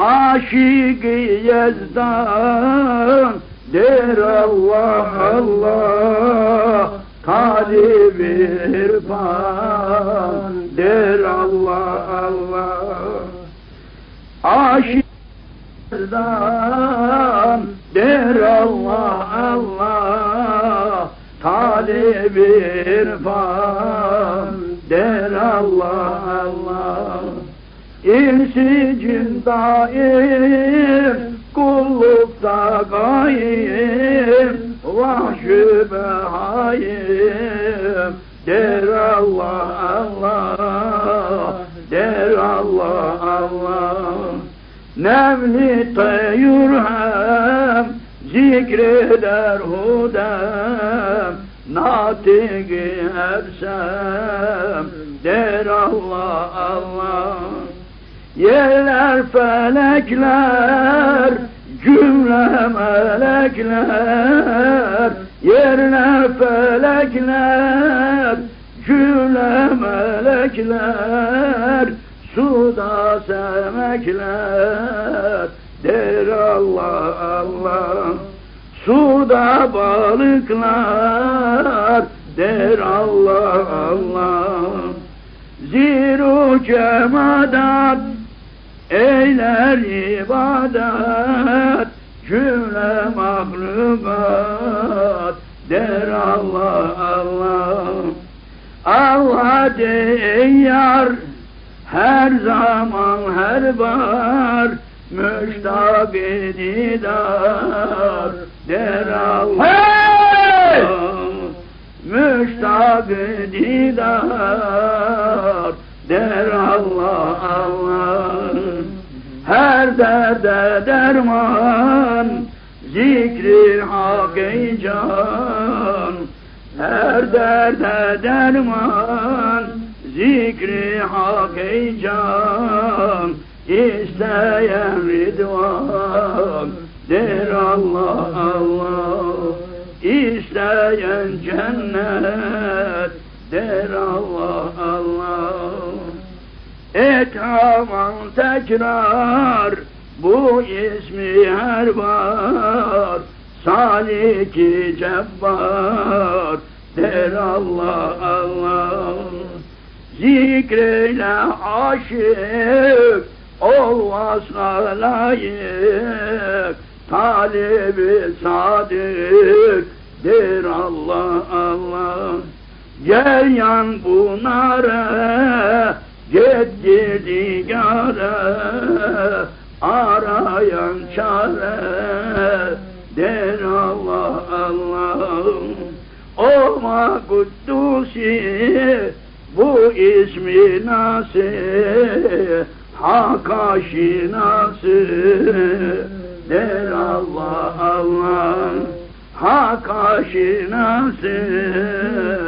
Aşık Yezdan der Allah Allah Talib irfan der Allah Allah. Aşık Yezdan der Allah Allah Talib irfan der Allah Allah İnsi cin daim kullukta gayim Vahşi behayim Der Allah Allah Der Allah Allah. Nevli teyur hem zikreder hudem. Natigi ersem der Allah Allah Yerler felekler cümle melekler. Yerler felekler cümle melekler. Suda semekler der Allah Allah Suda balıklar der Allah Allah Ziru cemadat eyler ibadet cümle mahlukat der Allah Allah. Allah deyar her zaman her bar müştak didar der Allah Hey! müştak didar der Allah Allah her derde derman zikri hak ey can. Her derde derman zikri hak ey can. İsteyen ridvan der Allah Allah. İsteyen cennet der Allah Allah Et aman tekrar bu ismi her var. Saliki Cebbar der Allah Allah. Zikreyle aşık ol vasla layık. Talibi sadık der Allah Allah. Gel yan bunlara gidigara arayan çare. Der Allah Allah Olma kuddusi bu ismi nasıl Hak aşinası. Der Allah Allah Hak aşinası. der Allah Allah